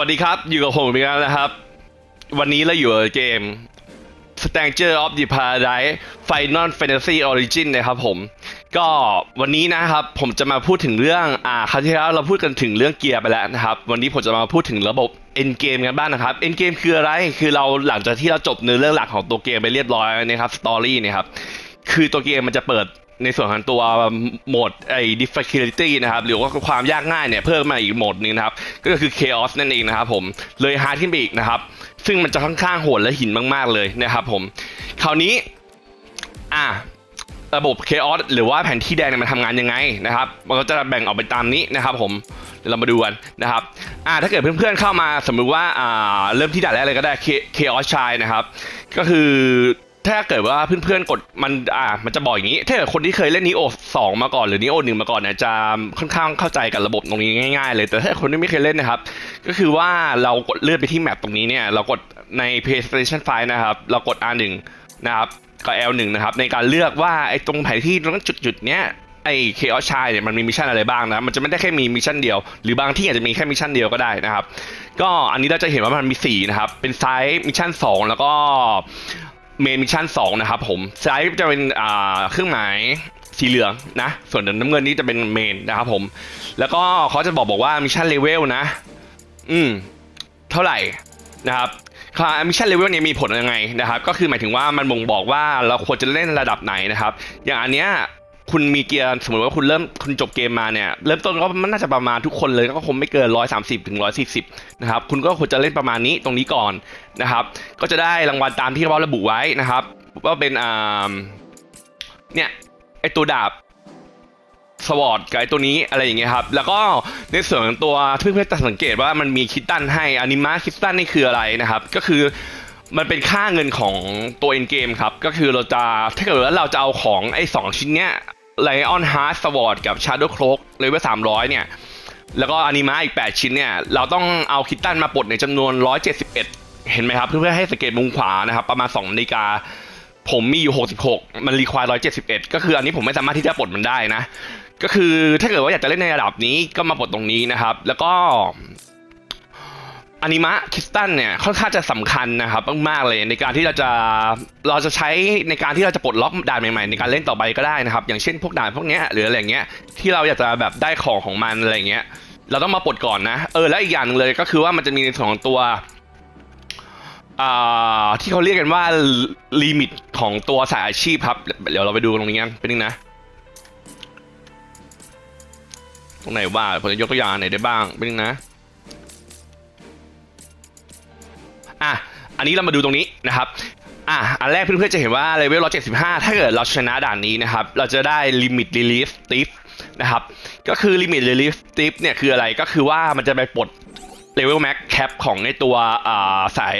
วัสดีครับ อยู่กับผมอีกแล้วนะครับ วันนี้เราอยู่กับเกม Stranger of the Paradise Final Fantasy Origin นะครับผม ก็วันนี้นะครับผมจะมาพูดถึงเรื่อง อ่าคราวที่แล้วเราพูดกันถึงเรื่องเกียร์ไปแล้วนะครับ วันนี้ผมจะมาพูดถึงระบบ End Game กันบ้างนะครับ End Game คืออะไร คือเราหลังจากที่เราจบเนื้อเรื่องหลักของตัวเกมไปเรียบร้อยนะครับ Story เนี่ยครับ คือตัวเกมมันจะเปิด ในส่วนของตัวโหมดไอ้ difficulty นะครับ หรือว่าความยากง่ายเนี่ยเพิ่มมาอีกโหมดนึงนะครับ ก็คือ chaos นั่นเองนะครับผมเลย hard ขึ้นไปอีกนะครับ ซึ่งมันจะค่อนข้างโหดและหินมากๆเลยนะครับผมคราวนี้อะระบบ chaos หรือว่าแผนที่แดงเนี่ยมันทำงานยังไงนะครับ มันก็จะแบ่งออกไปตามนี้นะครับผมเรามาดูกันนะครับอ่าถ้าเกิดเพื่อนๆเข้ามาสมมุติว่าอ่าเริ่มที่ด่านแรกเลยก็ได้ Cha- chaos shy นะครับ ก็คือ ถ้าเกิดว่าเพื่อนๆกดมันอ่ามันจะบอกอย่างนี้ ถ้าเกิดคนที่เคยเล่นนิโอสองมาก่อนหรือนิโอหนึ่งมาก่อนเนี่ยจะค่อนข้างเข้าใจกับระบบตรงนี้ง่ายๆ เลยแต่ถ้าคนที่ไม่เคยเล่นนะครับ ก็คือว่าเรากดเลื่อนไปที่แมปตรงนี้เนี่ยเรากดใน PlayStation 5 นะครับ เรากด R1 นะครับกับ L1 นะครับ ในการเลือกว่าไอ้ตรงแผนที่ตรงจุดๆเนี้ยไอ้ Chaos Shy เนี่ยมันมีมิชชั่นอะไรบ้างนะ มันจะไม่ได้แค่มีมิชชั่นเดียว หรือบางที่อาจจะมีแค่มิชชั่นเดียวก็ได้นะครับ ก็อันนี้เราจะเห็นว่ามันมี4นะครับ เป็นไซส์มิชชั่น 2 แล้วก็ เมนมิชชั่น2นะครับผมไซส์จะเป็นอ่าเครื่องหมายสีเหลืองนะ ส่วนน้ำเงินนี้จะเป็นเมนนะครับผม แล้วก็เขาจะบอกบอกว่ามิชชั่นเลเวลนะ อืม เท่าไหร่นะครับมิชชั่นเลเวลเนี่ยมีผลยังไงนะครับ ก็คือหมายถึงว่ามันบ่งบอกว่าเราควรจะเล่นระดับไหนนะครับ อย่างอันเนี้ย คุณมีเกียร์สมมติว่าคุณเริ่มคุณจบเกมมาเนี่ยเริ่มต้นก็มันน่าจะประมาณทุกคนเลยก็คงไม่เกิน130ถึง140นะครับคุณก็ควรจะเล่นประมาณนี้ตรงนี้ก่อนนะครับ ก็จะได้รางวัลตามที่เขาระบุไว้นะครับว่าเป็นอ่าเนี่ยไอตัวดาบสวอตกับไอตัวนี้อะไรอย่างเงี้ยครับ แล้วก็ในส่วนของตัวเพื่อนๆจะสังเกตว่ามันมีคิตตันให้อนิมาคิตตันนี่คืออะไรนะครับ ก็คือมันเป็นค่าเงินของตัวเอ็นเกมครับ ก็คือเราจะถ้าเกิดว่าเราจะเอาของไอ้สองชิ้นเนี้ย ไลออนฮาร์ดสวอตกับชาร์โดครกเลยว่าสามร้อยเนี่ย แล้วก็อนิมาอีก 8 ชิ้นเนี่ย เราต้องเอาคิตตันมาปลดในจำนวน 171 เห็นไหมครับ เพื่อให้สังเกตมุมขวานะครับ ประมาณ2นาฬิกา ผมมีอยู่ 66 มันรีควาย171 ก็คืออันนี้ผมไม่สามารถที่จะปลดมันได้นะ ก็คือถ้าเกิดว่าอยากจะเล่นในระดับนี้ก็มาปลดตรงนี้นะครับ แล้วก็ อนิมะคิสตันเนี่ยค่อนข้างจะสำคัญนะครับมากๆเลยในการที่เราจะเราจะใช้ในการที่เราจะปลดล็อกด่านใหม่ๆ ในการเล่นต่อไปก็ได้นะครับ อย่างเช่นพวกด่านพวกเนี้ยหรืออะไรเงี้ยที่เราอยากจะแบบได้ของของมันอะไรเงี้ยเราต้องมาปลดก่อนนะเออและอีกอย่างเลยก็คือว่ามันจะมีในส่วนของตัวอ่าที่เขาเรียกกันว่าลิมิตของตัวสายอาชีพครับ เดี๋ยวเราไปดูตรงนี้กันเป็นนึงนะ ตรงไหนว่าผมจะยกตัวอย่างอันไหนได้บ้างเป็นนึงนะ อันนี้เรามาดูตรงนี้นะครับอะอันแรกเพื่อนๆจะเห็นว่าเลเวล175 ถ้าเกิดเราชนะด่านนี้นะครับ เราจะได้ลิมิต Relief Thief นะครับ ก็คือลิมิต Relief Thief เนี่ยคืออะไรก็คือว่ามันจะไปปลดเลเวลแม็กแคปของในตัวอ่าสาย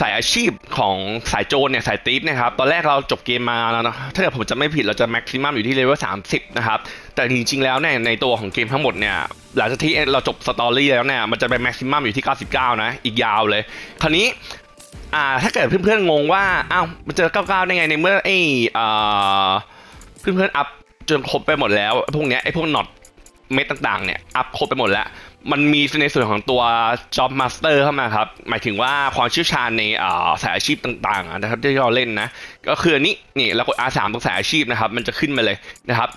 สายอาชีพของสายโจรเนี่ยสายตีฟนี่ยครับ ตอนแรกเราจบเกมมาแล้วนะถ้าเกิดผมจะไม่ผิดเราจะแม็กซิมัมอยู่ที่เลเวล30 นะครับ แต่จริงๆแล้วเนี่ยในตัวของเกมทั้งหมดเนี่ยหลังจากที่เราจบสตอรี่แล้วเนี่ยมันจะไปแม็กซิมัมอยู่ที่ 99 นะ อีกยาวเลย คราวนี้ อ่าถ้าเกิดเพื่อนๆงงว่าอ้าวมันจะ99ได้ไงในเมื่อไอ้อ่าเพื่อนๆอัพจนครบไปหมดแล้วพวกเนี้ยไอ้พวกน็อต เม็ดต่างๆเนี่ยอัพครบไปหมดแล้ว มันมีในส่วนของตัว job master เข้ามาครับ หมายถึงว่าความเชี่ยวชาญในอ่าสายอาชีพต่างๆนะครับที่เราเล่นนะ ก็คืออันนี้นี่เรากด R3 ตรงสายอาชีพนะครับ มันจะขึ้นมาเลยนะครับ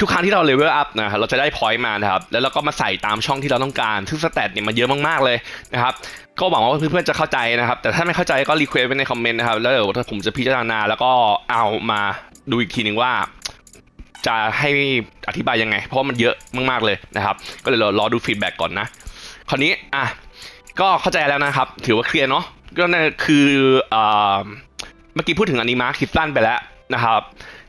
ทุกครั้งที่เราเลเวลอัพนะครับเราจะได้พอยต์มานะครับ แล้วเราก็มาใส่ตามช่องที่เราต้องการ ซึ่งสแตทเนี่ยมันเยอะมากๆเลยนะครับก็หวังว่าเพื่อนๆจะเข้าใจนะครับ แต่ถ้าไม่เข้าใจก็รีเควสไว้ในคอมเมนต์นะครับ แล้วเดี๋ยวผมจะพิจารณาแล้วก็เอามาดูอีกทีหนึ่งว่า จะให้อธิบายยังไง เพราะมันเยอะมากๆเลยนะครับ ก็เลยรอรอดูฟีดแบ็กก่อนนะ คราวนี้อะก็เข้าใจแล้วนะครับ ถือว่าเคลียร์เนาะก็นั่นคือเมื่อกี้พูดถึงอนิมาคิดตันไปแล้วนะครับ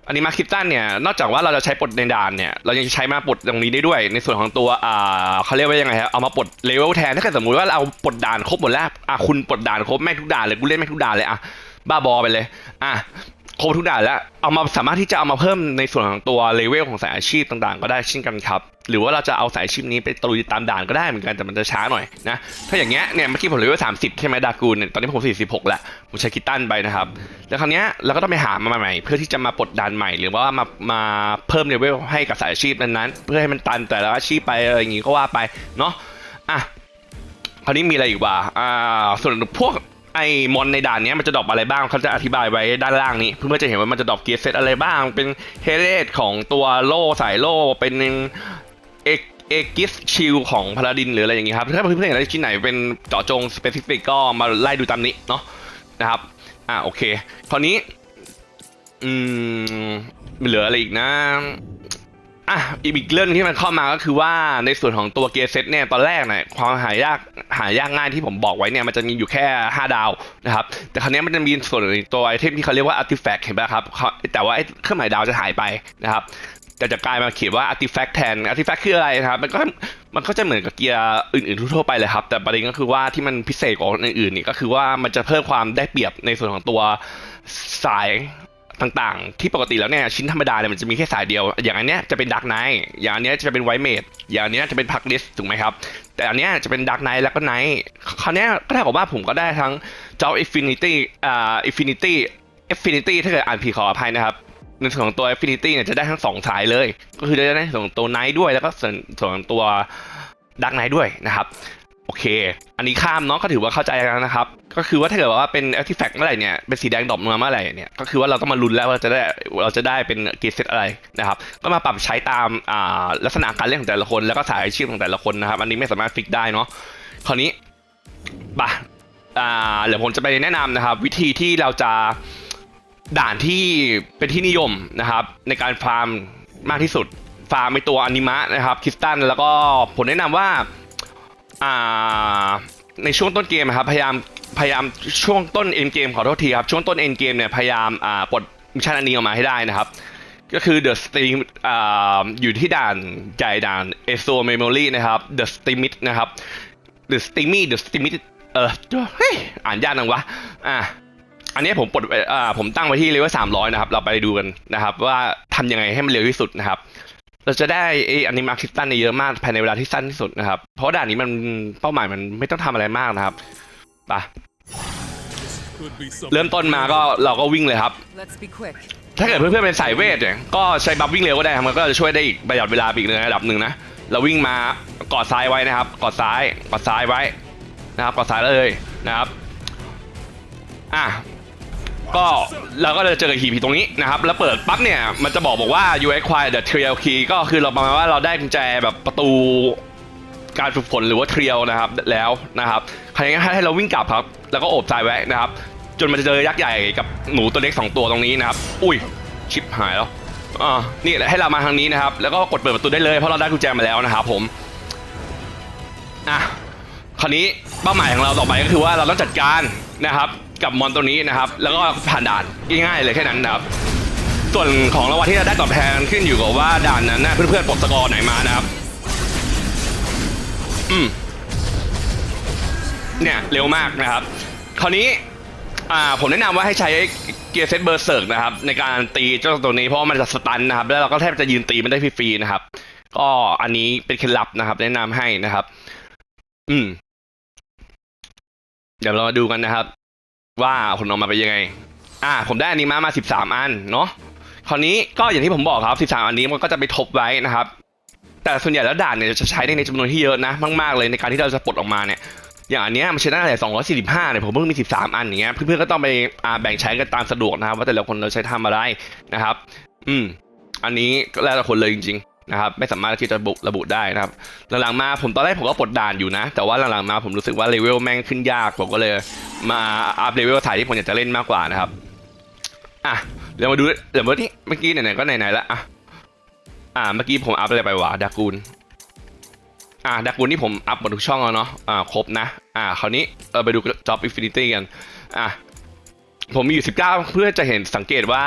อนิมาคิดตันเนี่ยนอกจากว่าเราจะใช้ปลดในด่านเนี่ยเรายังใช้มาปลดตรงนี้ได้ด้วย ในส่วนของตัวอ่าเขาเรียกว่ายังไงครับเอามาปลดเลเวลแทนถ้าเกิดสมมติว่าเราปลดด่านครบหมดแล้วอะคุณปลดด่านครบแม่ทุกด่านเลยกูเล่นแม่ทุกด่านเลยอะบ้าบอไปเลยอะ ครบทุกด่านแล้ว เอามาสามารถที่จะเอามาเพิ่มในส่วนของตัวเลเวลของสายอาชีพต่างๆ ก็ได้เช่นกันครับ หรือว่าเราจะเอาสายอาชีพนี้ไปตะลุยตามด่านก็ได้เหมือนกันแต่มันจะช้าหน่อยนะ ถ้าอย่างเงี้ยเนี่ยเมื่อกี้ผมเลเวลสามสิบใช่ไหมดากูลเนี่ยตอนนี้ผมสี่สิบหกแล้วผมใช้คิตตันไปนะครับ แล้วคราวเนี้ยเราก็ต้องไปหามาใหม่เพื่อที่จะมาปลดด่านใหม่ หรือว่ามามาเพิ่มเลเวลให้กับสายอาชีพนั้นๆเพื่อให้มันตันแต่ละอาชีพไปอะไรอย่างงี้ก็ว่าไปเนาะอะคราวนี้มีอะไรอีกวะอ่าส่วนพวก ไอ้มอนในด่านเนี้ยมันจะดรอปอะไรบ้างเขาจะอธิบายไว้ด้านล่างนี้ เพื่อจะเห็นว่ามันจะดรอปเกียร์เซตอะไรบ้าง เป็นเฮเลสของตัวโล่สายโล่เป็นเอกเอกิสชิลของพาราดินหรืออะไรอย่างงี้ครับ ถ้าเพื่อนๆเห็นอะไรชิ้นไหนเป็นเจาะจงสเปซิฟิกก็มาไล่ดูตามนี้เนาะนะครับ อ่าโอเค คราวนี้ อืมเหลืออะไรอีกนะ อะอีกเรื่องที่มันเข้ามาก็คือว่าในส่วนของตัวเกียร์เซตเนี่ยตอนแรกเนี่ยความหายากหายากง่ายที่ผมบอกไว้เนี่ยมันจะมีอยู่แค่ 5 ดาวนะครับแต่ครั้นี้มันจะมีส่วนตัวไอเทมที่เขาเรียกว่า artifact เห็นไหมครับเขาแต่ว่าไอเครื่องหมายดาวจะหายไปนะครับแต่จะกลายมาเขียนว่า artifact แทน artifact คืออะไรนะครับ มันก็มันก็จะเหมือนกับเกียร์อื่นๆทั่วๆไปเลยครับ แต่ประเด็นก็คือว่าที่มันพิเศษกว่าอื่นๆนี่ก็คือว่ามันจะเพิ่มความได้เปรียบในส่วนของตัวสาย ต่างๆ ที่ปกติแล้วเนี่ยชิ้นธรรมดาเนี่ยมันจะมีแค่สายเดียว อย่างอันเนี้ยจะเป็นดักไนท์อย่างอันเนี้ยจะเป็นไวเมดอย่างอันเนี้ยจะเป็นพักลิสถูกไหมครับ แต่อันเนี้ยจะเป็นดักไนท์แล้วก็ไนท์คราวเนี้ยก็เท่ากับว่าผมก็ได้ทั้งจออินฟินิตี้อ่าอินฟินิตี้อินฟินิตี้ถ้าเกิดอ่านผิดขออภัยนะครับในส่วนของตัว Affinity เนี่ยจะได้ทั้งสองสายเลย ก็คือจะได้ในส่วนของตัว Night ด้วยแล้วก็ส่วนส่วนของตัว Dark Knight ด้วยนะครับ โอเค อันนี้ข้ามเนาะก็ถือว่าเข้าใจแล้วนะครับ ก็คือว่าถ้าเกิดว่าเป็น artifact เมื่อไหร่เนี่ย เป็นสีแดงดรอปมาเมื่อไหร่เนี่ย ก็คือว่าเราต้องมาลุ้นแล้วว่าเราจะได้ เราจะได้เป็นกีเซตอะไรนะครับ ก็มาปรับใช้ตามอ่าลักษณะการเล่นของแต่ละคน แล้วก็สายอาชีพของแต่ละคนนะครับ อันนี้ไม่สามารถฟิกได้เนาะ คราวนี้ปะอ่าเดี๋ยวผมจะไปแนะนำนะครับ วิธีที่เราจะด่านที่เป็นที่นิยมนะครับ ในการฟาร์มมากที่สุด ฟาร์มในตัวอนิมะนะครับ คริสตัน แล้วก็ผมแนะนำว่า อ่าในช่วงต้นเกมอะครับพยายามพยายามช่วงต้นเอ็นเกมขอโทษทีครับช่วงต้นเอ็นเกมเนี่ยพยายามอ่าปลดมิชชั่นอันนี้ออกมาให้ได้นะครับ ก็คือ The Steam อ่าอยู่ที่ด่านใหญ่ด่าน e s o Memory นะครับ The Steamit นะครับ The Steamy The Steamit เออเฮ้ยอ่านยากนังวะอะอันนี้ผมปลดอ่าผมตั้งไว้ที่เลเวล300นะครับ เราไปดูกันนะครับ ว่าทำยังไงให้มันเร็วที่สุดนะครับ เราจะได้ไอ้อนิมาคิสตันเนี่ยเยอะมากภายในเวลาที่สั้นที่สุดนะครับ เพราะด่านนี้มันเป้าหมายมันไม่ต้องทำอะไรมากนะครับไปเริ่มต้นมาก็เราก็วิ่งเลยครับ Let's be quick. ถ้าเกิดเพื่อนๆเป็นสายเวทเนี่ยก็ใช้บัฟวิ่งเร็วก็ได้ครับมันก็จะช่วยได้อีกประหยัดเวลาไปอีกในระดับหนึ่งนะเราวิ่งมากอดซ้ายไว้นะครับ กอดซ้ายกอดซ้ายไว้นะครับกอดซ้ายเลยนะครับ อะ ก็เราก็จะเจอกับหีบตรงนี้นะครับ แล้วเปิดปั๊บเนี่ย มันจะบอกบอกว่า you acquire the trail key ก็คือเราประมาณว่าเราได้กุญแจแบบประตูการฝึกฝนหรือว่าเทรียลนะครับแล้วนะครับคราวนี้ให้เราวิ่งกลับครับ แล้วก็โอบซ้ายไว้นะครับ จนมันจะเจอยักษ์ใหญ่กับหนูตัวเล็กสองตัวตรงนี้นะครับ อุ้ยชิปหายแล้วอ่านี่แหละให้เรามาทางนี้นะครับ แล้วก็กดเปิดประตูได้เลยเพราะเราได้กุญแจมาแล้วนะครับผมอะคราวนี้เป้าหมายของเราต่อไปก็คือว่าเราต้องจัดการนะครับ กับมอนตัวนี้นะครับ แล้วก็ผ่านด่านง่ายๆเลยแค่นั้นนะครับ ส่วนของรางวัลที่เราได้ตอบแทนขึ้นอยู่กับว่าด่านนั้นนะเพื่อนๆปลดสกอร์ไหนมานะครับ อืมเนี่ยเร็วมากนะครับ คราวนี้อ่าผมแนะนำว่าให้ใช้เกียร์เซตเบอร์เซิร์กนะครับ ในการตีเจ้าตัวนี้เพราะมันจะสตันนะครับ แล้วเราก็แทบจะยืนตีมันได้ฟรีๆนะครับ ก็อันนี้เป็นเคล็ดลับนะครับ แนะนำให้นะครับ อืม เดี๋ยวเรามาดูกันนะครับ ว่าผลออกมาเป็นยังไง อ่า ผมได้อันนี้มามาสิบสามอันเนาะ คราวนี้ก็อย่างที่ผมบอกครับสิบสามอันนี้มันก็จะไปทบไว้นะครับ แต่ส่วนใหญ่แล้วด่านเนี่ยจะใช้ได้ในจำนวนที่เยอะนะมากๆเลยในการที่เราจะปลดออกมาเนี่ย อย่างอันเนี้ยมันใช้ได้แต่245เนี่ยผมเพิ่งมี 13 อันอย่างเงี้ย เพื่อนๆก็ต้องไปอ่าแบ่งใช้กันตามสะดวกนะครับว่าแต่ละคนเราใช้ทำอะไรนะครับ อืม อันนี้ก็แล้วแต่คนเลยจริง ๆ นะครับไม่สามารถที่จะระบุระบุได้นะครับหลังๆมาผมตอนแรกผมก็ปลดด่านอยู่นะ แต่ว่าหลังๆมาผมรู้สึกว่าเลเวลแม่งขึ้นยากผมก็เลยมาอัพเลเวลถ่ายที่ผมอยากจะเล่นมากกว่านะครับอะเดี๋ยวมาดูเดี๋ยวเมื่อกี้เมื่อกี้ไหนๆก็ไหนๆละอะอ่าเมื่อกี้ผมอัพอะไรไปวะดากูลอ่าดักบุญที่ผมอัพหมดทุกช่องแล้วเนาะอ่าครบนะอ่าคราวนี้เออไปดู Job Infinity กันอะ ผมมีอยู่ 19 เพื่อจะเห็นสังเกตว่า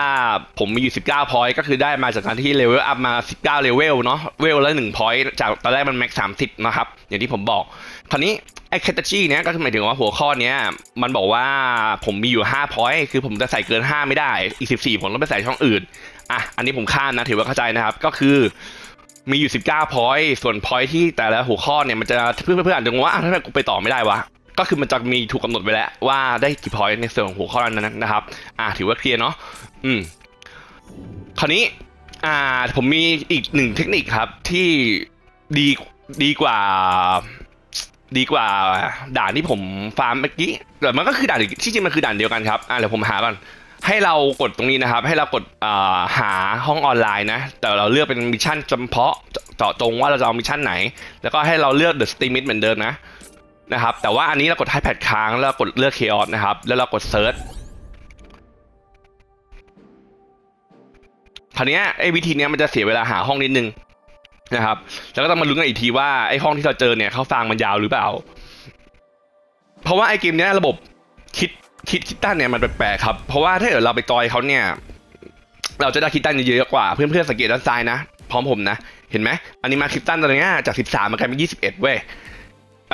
ผมมีอยู่ 19 พอยต์ก็คือได้มาจากการที่เลเวลอัพมา 19 เลเวลเนาะเวลละ1พอยต์จากตอนแรกมันแม็ก30 นะครับ อย่างที่ผมบอก คราวนี้ไอ้แคตตาจีเนี้ยก็หมายถึงว่าหัวข้อเนี้ยมันบอกว่าผมมีอยู่5พอยต์คือผมจะใส่เกิน 5 ไม่ได้ อีก 14 ผมต้องไปใส่ช่องอื่น อะ อันนี้ผมข้ามนะถือว่าเข้าใจนะครับ ก็คือมีอยู่ 19 พอยต์ส่วนพอยต์ที่แต่ละหัวข้อเนี่ยมันจะเพื่อนเพื่อนๆอาจจะงงว่าอ้าวทำไมกูไปต่อไม่ได้วะ ก็คือมันจะมีถูกกำหนดไว้แล้วว่าได้กี่พอยต์ในส่วนของหัวข้อนั้นนะครับ อ่าถือว่าเคลียร์เนาะอืมคราวนี้ อ่าผมมีอีกหนึ่งเทคนิคครับที่ดีดีกว่า ดีกว่าด่านที่ผมฟาร์มเมื่อกี้แต่มันก็คือด่านที่จริงมันคือด่านเดียวกันครับอะเดี๋ยวผมหาก่อนให้เรากดตรงนี้นะครับ ให้เรากดอ่าหาห้องออนไลน์นะ แต่เราเลือกเป็นมิชชั่นเฉพาะเจาะจงว่าเราจะเอามิชชั่นไหน แล้วก็ให้เราเลือก The Steamit เหมือนเดิมนะ นะครับ แต่ว่าอันนี้เรากด iPad ค้างแล้วกดเลือก Chaos นะครับ แล้วเรากด Search คราวนี้ไอ้วิธีนี้มันจะเสียเวลาหาห้องนิดนึงนะครับ แล้วก็ต้องมาลุ้นกันอีกทีว่าไอ้ห้องที่เราเจอเนี่ยเขาฟังมันยาวหรือเปล่า เพราะว่าไอ้เกมนี้ระบบคิดคิดคิดตั้นเนี่ยมันแปลกๆครับ เพราะว่าถ้าเกิดเราไปจอยเขาเนี่ย เราจะได้คิดตั้นเยอะๆกว่า เพื่อนๆสังเกตด้านซ้ายนะ พร้อมผมนะ เห็นไหมอันนี้มาคิดตั้นตอนนี้จาก 13มันกลายเป็น21 เว้ย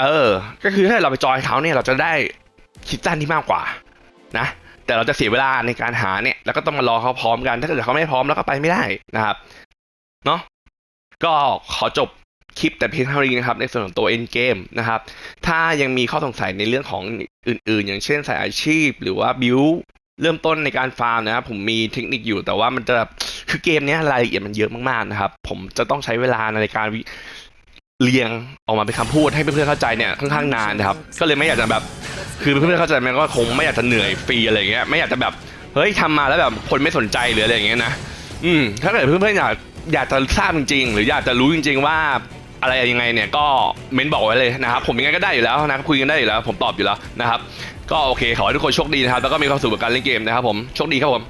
เออ ก็คือถ้าเราไปจอยเขาเนี่ยเราจะได้คิดตั้นที่มากกว่านะ แต่เราจะเสียเวลาในการหาเนี่ย แล้วก็ต้องมารอเขาพร้อมกัน ถ้าเกิดเขาไม่พร้อมแล้วก็ไปไม่ได้นะครับ เนาะก็ขอจบคลิปแต่เพียงเท่านี้นะครับ ในส่วนของตัว end game นะครับ ถ้ายังมีข้อสงสัยในเรื่องของอื่น ๆ อย่างเช่นสายอาชีพ หรือว่าบิวเริ่มต้นในการฟาร์มนะครับผมมีเทคนิคอยู่แต่ว่ามันจะคือเกมเนี้ยรายละเอียดมันเยอะมากๆนะครับ ผมจะต้องใช้เวลาในการวิ เรียงออกมาเป็นคำพูดให้เพื่อนๆเข้าใจเนี่ยค่อนข้างนานนะครับ ก็เลยไม่อยากจะแบบ คือเพื่อนๆเข้าใจมันก็คงไม่อยากจะเหนื่อยฟรีอะไรอย่างเงี้ยไม่อยากจะแบบเฮ้ยทำมาแล้วแบบคนไม่สนใจหรืออะไรอย่างเงี้ยนะอืมถ้าเกิดเพื่อนๆอยากอยากจะทราบจริงๆ หรืออยากจะรู้จริง ๆ ว่าอะไรยังไงเนี่ยก็เม้นบอกไว้เลยนะครับ ผมยังไงก็ได้อยู่แล้วนะครับคุยกันได้อยู่แล้ว ผมตอบอยู่แล้วนะครับ ก็โอเคขอให้ทุกคนโชคดีนะครับแล้วก็มีความสุขกับการเล่นเกมนะครับผมโชคดีครับผม